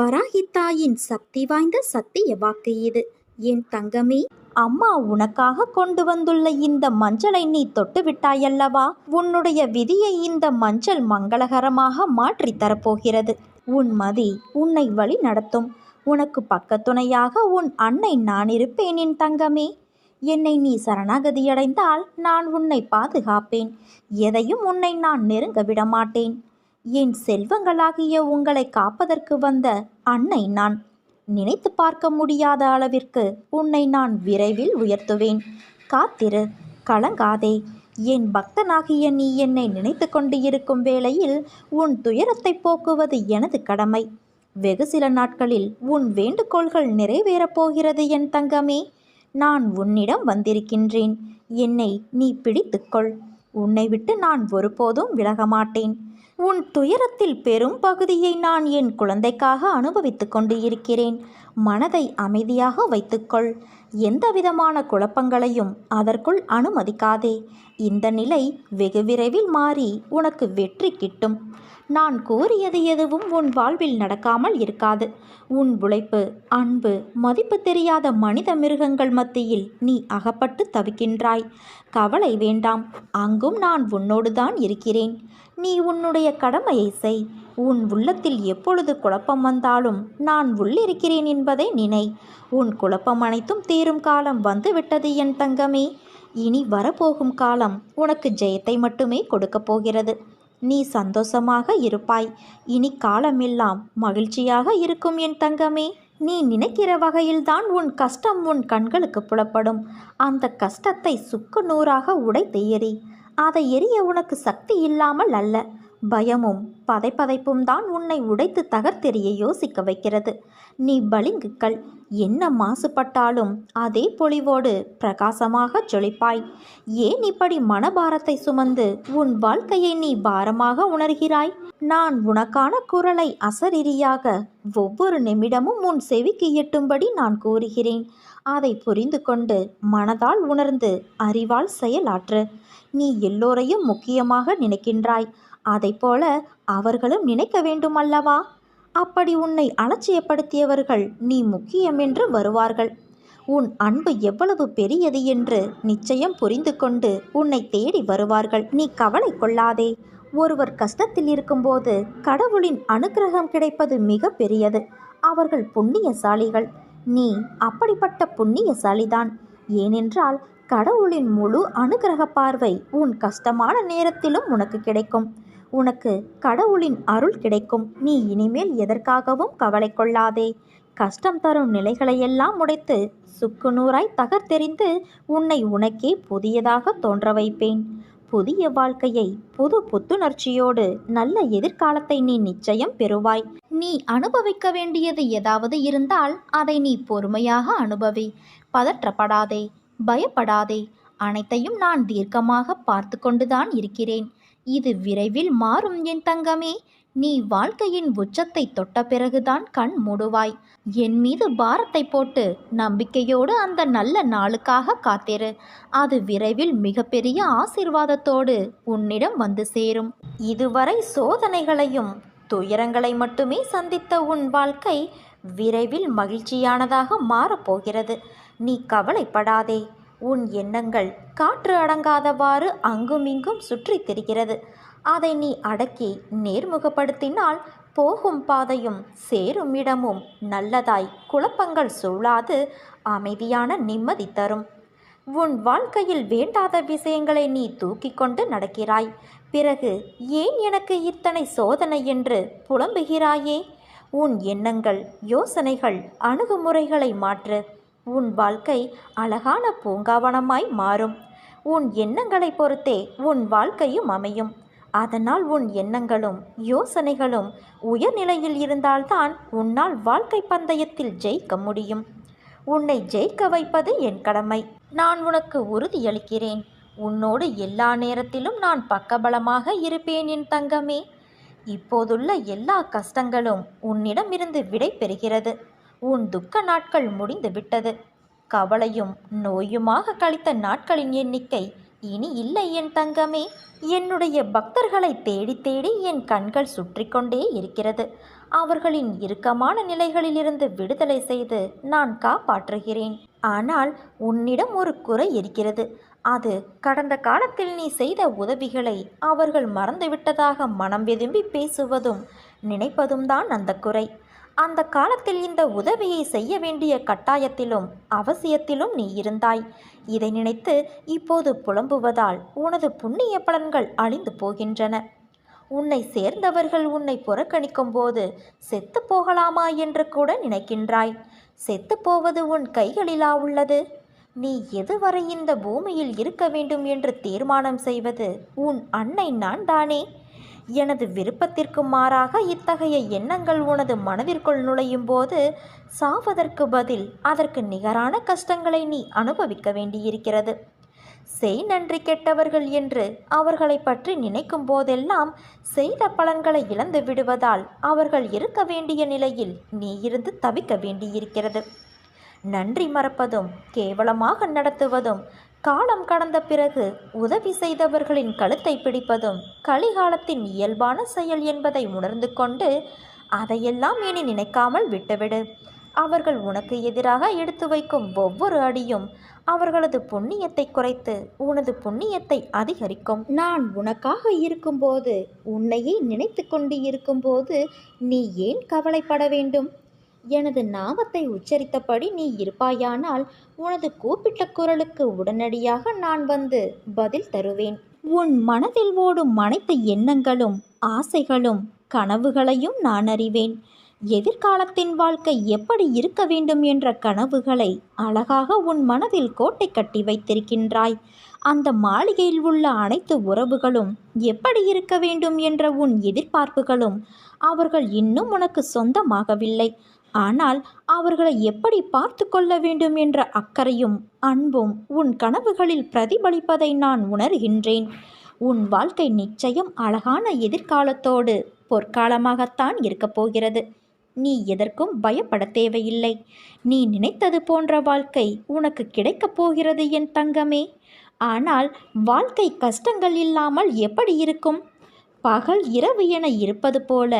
வராகித்தாயின் சக்தி வாய்ந்த சத்திய வாக்கு இது. என் தங்கமே அம்மா உனக்காக கொண்டு வந்துள்ள இந்த மஞ்சளை நீ தொட்டு விட்டாயல்லவா? உன்னுடைய விதியை இந்த மஞ்சள் மங்களகரமாக மாற்றி தரப்போகிறது. உன் மதி உன்னை வழி நடத்தும். உனக்கு பக்கத்துணையாக உன் அன்னை நான் இருப்பேன் என் தங்கமே. என்னை நீ சரணாகதியடைந்தால் நான் உன்னை பாதுகாப்பேன். எதையும் உன்னை நான் நெருங்க விடமாட்டேன். என் செல்வங்களாகிய உங்களை காப்பதற்கு வந்த அன்னை நான். நினைத்து பார்க்க முடியாத அளவிற்கு உன்னை நான் விரைவில் உயர்த்துவேன். காத்திரு கலங்காதே. என் பக்தனாகிய நீ என்னை நினைத்து கொண்டு இருக்கும் வேளையில் உன் துயரத்தை போக்குவது எனது கடமை. வெகு சில நாட்களில் உன் வேண்டுகோள்கள் நிறைவேறப் போகிறது என் தங்கமே. நான் உன்னிடம் வந்திருக்கின்றேன். என்னை நீ பிடித்துக்கொள். உன்னை விட்டு நான் ஒருபோதும் விலக மாட்டேன் உன் துயரத்தில் பெரும் பகுதியை நான் என் குழந்தைக்காக அனுபவித்துக் கொண்டு இருக்கிறேன் மனதை அமைதியாக வைத்துக்கொள். எந்த விதமான குழப்பங்களையும் அதற்குள் அனுமதிக்காதே. இந்த நிலை வெகு விரைவில் மாறி உனக்கு வெற்றி கிட்டும். நான் கூறியது எதுவும் உன் வாழ்வில் நடக்காமல் இருக்காது. உன் உழைப்பு அன்பு மதிப்பு தெரியாத மனித மிருகங்கள் மத்தியில் நீ அகப்பட்டு தவிக்கின்றாய். கவலை வேண்டாம் அங்கும் நான் உன்னோடுதான் இருக்கிறேன். நீ உன்னுடைய கடமையை செய். உன் உள்ளத்தில் எப்பொழுது குழப்பம் வந்தாலும் நான் உள்ளிருக்கிறேன் என்பதை நினை. உன் குழப்பம் அனைத்தும் தீரும் காலம் வந்துவிட்டது என் தங்கமே. இனி வரப்போகும் காலம் உனக்கு ஜெயத்தை மட்டுமே கொடுக்கப் போகிறது. நீ சந்தோஷமாக இருப்பாய். இனி காலமெல்லாம் மகிழ்ச்சியாக இருக்கும் என் தங்கமே. நீ நினைக்கிற வகையில்தான் உன் கஷ்டம் உன் கண்களுக்கு புலப்படும். அந்த கஷ்டத்தை சுக்கு நூறாக உடைத்து எறி. அதை எரிய உனக்கு சக்தி இல்லாமல் அல்ல. பயமும் பதைப்பதைப்பும் தான் உன்னை உடைத்து தகர்த்தெறிய யோசிக்க வைக்கிறது. நீ பளிங்குக்கள் என்ன மாசுபட்டாலும் அதே பொலிவோடு பிரகாசமாக ஜொலிப்பாய் ஏன் இப்படி மனபாரத்தை சுமந்து உன் வாழ்க்கையை நீ பாரமாக உணர்கிறாய்? நான் உனக்கான குரலை அசரிரியாக ஒவ்வொரு நிமிடமும் உன் செவிக்கு எட்டும்படி நான் கூறுகிறேன். அதை புரிந்து கொண்டு மனதால் உணர்ந்து அறிவால் செயலாற்று. நீ எல்லோரையும் முக்கியமாக நினைக்கின்றாய். அதைப்போல அவர்களும் நினைக்க வேண்டும் அல்லவா அப்படி உன்னை அலட்சியப்படுத்தியவர்கள் நீ முக்கியம் என்று வருவார்கள். உன் அன்பு எவ்வளவு பெரியது என்று நிச்சயம் புரிந்து கொண்டு உன்னை தேடி வருவார்கள். நீ கவலை கொள்ளாதே. ஒருவர் கஷ்டத்தில் இருக்கும்போது கடவுளின் அனுக்கிரகம் கிடைப்பது மிக பெரியது. அவர்கள் புண்ணியசாலிகள். நீ அப்படிப்பட்ட புண்ணியசாலிதான். ஏனென்றால் கடவுளின் முழு அனுகிரக பார்வை உன் கஷ்டமான நேரத்திலும் உனக்கு கிடைக்கும். உனக்கு கடவுளின் அருள் கிடைக்கும். நீ இனிமேல் எதற்காகவும் கவலை கொள்ளாதே கஷ்டம் தரும் நிலைகளையெல்லாம் உடைத்து சுக்குநூறாய் தகர்த்தெறிந்து உன்னை உனக்கே புதியதாக தோன்ற வைப்பேன். புதிய வாழ்க்கையை புது புத்துணர்ச்சியோடு நல்ல எதிர்காலத்தை நீ நிச்சயம் பெறுவாய். நீ அனுபவிக்க வேண்டியது ஏதாவது இருந்தால் அதை நீ பொறுமையாக அனுபவி. பதற்றப்படாதே பயப்படாதே. அனைத்தையும் நான் தீர்க்கமாக பார்த்து கொண்டுதான் இருக்கிறேன். இது விரைவில் மாறும் என் தங்கமே. நீ வாழ்க்கையின் உச்சத்தை தொட்ட பிறகுதான் கண் மூடுவாய். என் மீது பாரத்தை போட்டு நம்பிக்கையோடு அந்த நல்ல நாளுக்காக காத்திரு. அது விரைவில் மிகப்பெரிய ஆசிர்வாதத்தோடு உன்னிடம் வந்து சேரும். இதுவரை சோதனைகளையும் துயரங்களை மட்டுமே சந்தித்த உன் வாழ்க்கை விரைவில் மகிழ்ச்சியானதாக மாறப்போகிறது. நீ கவலைப்படாதே. உன் எண்ணங்கள் காற்று அடங்காதவாறு அங்குமிங்கும் சுற்றி திரிகிறது. அதை நீ அடக்கி நேர்முகப்படுத்தினால் போகும் பாதையும் சேரும் இடமும் நல்லதாய் குழப்பங்கள் சூழாது அமைதியான நிம்மதி தரும். உன் வாழ்க்கையில் வேண்டாத விஷயங்களை நீ தூக்கி கொண்டு நடக்கிறாய். பிறகு ஏன் எனக்கு இத்தனை சோதனை என்று புலம்புகிறாயே? உன் எண்ணங்கள் யோசனைகள் அணுகுமுறைகளை மாற்று. உன் வாழ்க்கை அழகான பூங்காவனமாய் மாறும். உன் எண்ணங்களை பொறுத்தே உன் வாழ்க்கையும் அமையும். அதனால் உன் எண்ணங்களும் யோசனைகளும் உயர்நிலையில் இருந்தால்தான் உன்னால் வாழ்க்கை பந்தயத்தில் ஜெயிக்க முடியும். உன்னை ஜெயிக்க வைப்பது என் கடமை. நான் உனக்கு உறுதியளிக்கிறேன். உன்னோடு எல்லா நேரத்திலும் நான் பக்கபலமாக இருப்பேன் என் தங்கமே. இப்போதுள்ள எல்லா கஷ்டங்களும் உன்னிடமிருந்து விடை பெறுகிறது. உன் துக்க நாட்கள் முடிந்து விட்டது கவலையும் நோயுமாக கழித்த நாட்களின் எண்ணிக்கை இனி இல்லை என் தங்கமே. என்னுடைய பக்தர்களை தேடி தேடி என் கண்கள் சுற்றி கொண்டே இருக்கிறது. அவர்களின் இறுக்கமான நிலைகளிலிருந்து விடுதலை செய்து நான் காப்பாற்றுகிறேன். ஆனால் உன்னிடம் ஒரு குறை இருக்கிறது. அது கடந்த காலத்தில் நீ செய்த உதவிகளை அவர்கள் மறந்துவிட்டதாக மனம் வெதும்பி பேசுவதும் நினைப்பதும் தான் அந்த குறை. அந்த காலத்தில் இந்த உதவியை செய்ய வேண்டிய கட்டாயத்திலும் அவசியத்திலும் நீ இருந்தாய். இதை நினைத்து இப்போது புலம்புவதால் உனது புண்ணிய பலன்கள் அழிந்து போகின்றன. உன்னை சேர்ந்தவர்கள் உன்னை புறக்கணிக்கும் போது செத்து போகலாமா என்று கூட நினைக்கின்றாய். செத்து போவது உன் கைகளிலா உள்ளது? நீ எதுவரை இந்த பூமியில் இருக்க வேண்டும் என்று தீர்மானம் செய்வது உன் அன்னை நான் தானே எனது விருப்பத்திற்கு மாறாக இத்தகைய எண்ணங்கள் உனது மனதிற்குள் நுழையும் போது சாவதற்கு பதில் அதற்கு நிகரான கஷ்டங்களை நீ அனுபவிக்க வேண்டியிருக்கிறது. செய் நன்றி கெட்டவர்கள் என்று அவர்களை பற்றி நினைக்கும் போதெல்லாம் செய்த பலன்களை இழந்து விடுவதால் அவர்கள் இருக்க வேண்டிய நிலையில் நீ இருந்து தவிக்க வேண்டியிருக்கிறது. நன்றி மறப்பதும் கேவலமாக நடத்துவதும் காலம் கடந்த பிறகு உதவி செய்தவர்களின் கழுத்தை பிடிப்பதும் கலிகாலத்தின் இயல்பான செயல் என்பதை உணர்ந்து கொண்டு அதையெல்லாம் இனி நினைக்காமல் விட்டுவிடு. அவர்கள் உனக்கு எதிராக எடுத்து வைக்கும் ஒவ்வொரு அடியும் அவர்களது புண்ணியத்தை குறைத்து உனது புண்ணியத்தை அதிகரிக்கும். நான் உனக்காக இருக்கும்போது உன்னையே நினைத்து கொண்டு இருக்கும்போது நீ ஏன் கவலைப்பட வேண்டும்? எனது நாமத்தை உச்சரித்தபடி நீ இருப்பாயானால் உனது கூப்பிட்ட குரலுக்கு உடனடியாக நான் வந்து பதில் தருவேன். உன் மனதில் ஓடும் அனைத்து எண்ணங்களும் ஆசைகளும் கனவுகளையும் நான் அறிவேன். எதிர்காலத்தின் வாழ்க்கை எப்படி இருக்க வேண்டும் என்ற கனவுகளை அழகாக உன் மனதில் கோட்டை கட்டி வைத்திருக்கின்றாய். அந்த மாளிகையில் உள்ள அனைத்து உறவுகளும் எப்படி இருக்க வேண்டும் என்ற உன் எதிர்பார்ப்புகளும் அவர்கள் இன்னும் உனக்கு சொந்தமாகவில்லை. ஆனால் அவர்களை எப்படி பார்த்து கொள்ள வேண்டும் என்ற அக்கறையும் அன்பும் உன் கனவுகளில் பிரதிபலிப்பதை நான் உணர்கின்றேன். உன் வாழ்க்கை நிச்சயம் அழகான எதிர்காலத்தோடு பொற்காலமாகத்தான் இருக்கப் போகிறது. நீ எதற்கும் பயப்பட தேவையில்லை. நீ நினைத்தது போன்ற வாழ்க்கை உனக்கு கிடைக்கப் போகிறது என் தங்கமே. ஆனால் வாழ்க்கை கஷ்டங்கள் இல்லாமல் எப்படி இருக்கும்? பகல் இரவு என இருப்பது போல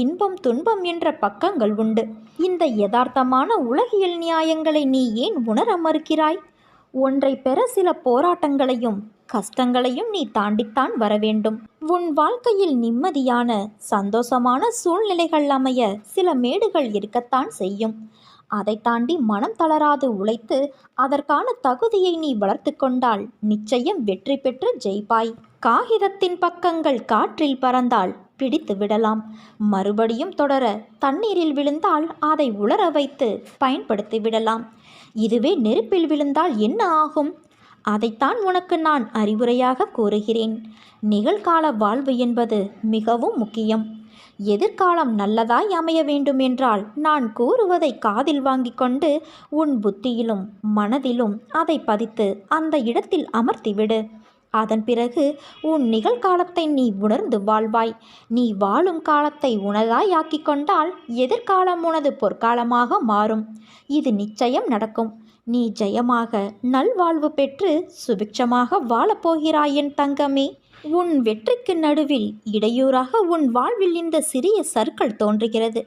இன்பம் துன்பம் என்ற பக்கங்கள் உண்டு. இந்த யதார்த்தமான உலகியல் நியாயங்களை நீ ஏன் உணர மறுக்கிறாய்? ஒன்றை பெற சில போராட்டங்களையும் கஷ்டங்களையும் நீ தாண்டித்தான் வர வேண்டும். உன் வாழ்க்கையில் நிம்மதியான சந்தோஷமான சூழ்நிலைகள் அமைய சில மேடுகள் இருக்கத்தான் செய்யும். அதை தாண்டி மனம் தளராது உழைத்து அதற்கான தகுதியை நீ வளர்த்து கொண்டால் நிச்சயம் வெற்றி பெற்று ஜெயிப்பாய். காகிதத்தின் பக்கங்கள் காற்றில் பறந்தால் பிடித்து விடலாம். மறுபடியும் தொடர தண்ணீரில் விழுந்தால் அதை உலர வைத்து பயன்படுத்தி விடலாம். இதுவே நெருப்பில் விழுந்தால் என்ன ஆகும்? அதைத்தான் உனக்கு நான் அறிவுரையாக கூறுகிறேன். நிகழ்கால வாழ்வு என்பது மிகவும் முக்கியம். எதிர்காலம் நல்லதாய் அமைய வேண்டுமென்றால் நான் கூறுவதை காதில் வாங்கிக் கொண்டு உன் புத்தியிலும் மனதிலும் அதை பதித்து அந்த இடத்தில் அமர்த்திவிடு அதன் பிறகு உன் நிகழ்காலத்தை நீ உணர்ந்து வாழ்வாய். நீ வாழும் காலத்தை உனதாய் ஆக்கி கொண்டால் எதிர்காலம் உனது பொற்காலமாக மாறும். இது நிச்சயம் நடக்கும். நீ ஜெயமாக நல்வாழ்வு பெற்று சுபிக்ஷமாக வாழப்போகிறாய் என் தங்கமே. உன் வெற்றிக்கு நடுவில் இடையூறாக உன் வாழ்வில் இந்த சிறிய சர்க்கிள் தோன்றுகிறது.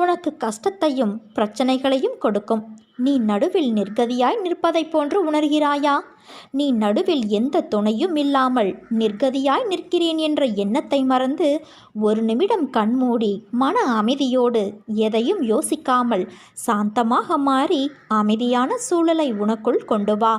உனக்கு கஷ்டத்தையும் பிரச்சனைகளையும் கொடுக்கும். நீ நடுவில் நிர்கதியாய் நிற்பதைப் போன்று உணர்கிறாயா? நீ நடுவில் எந்த துணையும் இல்லாமல் நிர்கதியாய் நிற்கிறேன் என்ற எண்ணத்தை மறந்து ஒரு நிமிடம் கண்மூடி மன அமைதியோடு எதையும் யோசிக்காமல் சாந்தமாக மாறி அமைதியான சூழலை உனக்குள் கொண்டு வா.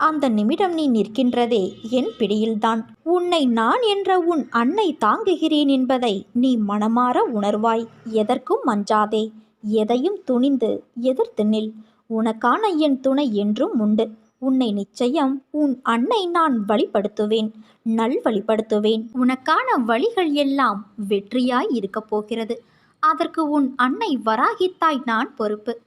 அந்த நிமிடம் நீ நிற்கின்றதே என் பிடியில்தான். உன்னை நான் என்ற உன் அன்னை தாங்குகிறேன் என்பதை நீ மனமாற உணர்வாய். எதற்கும் மஞ்சாதே எதையும் துணிந்து எதிர்த்து நில். உனக்கான என் துணை என்றும் உண்டு. உன்னை நிச்சயம் உன் அன்னை நான் வழிப்படுத்துவேன் நல் வழிப்படுத்துவேன் உனக்கான வழிகள் எல்லாம் வெற்றியாய் இருக்கப் போகிறது. அதற்கு உன் அன்னை வராகித்தாய் நான் பொறுப்பு.